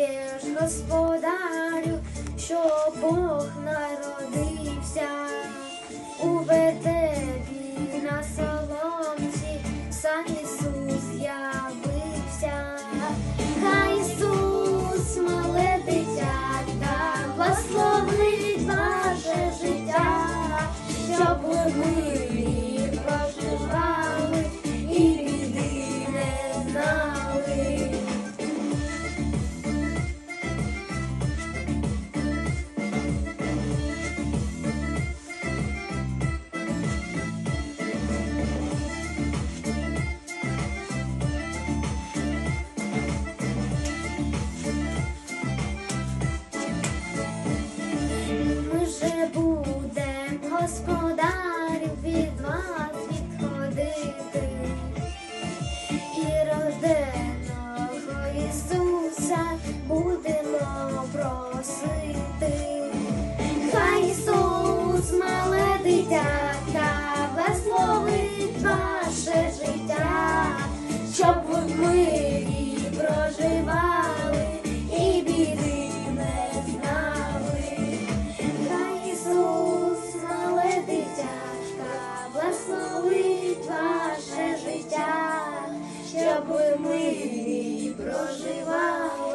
є ж господарю, що Бог народився у ветебі на соломці, сам Ісус явився, Хай Ісус, мале дитятка, благословить ваше життя, щоб ми. тобою ми проживаємо.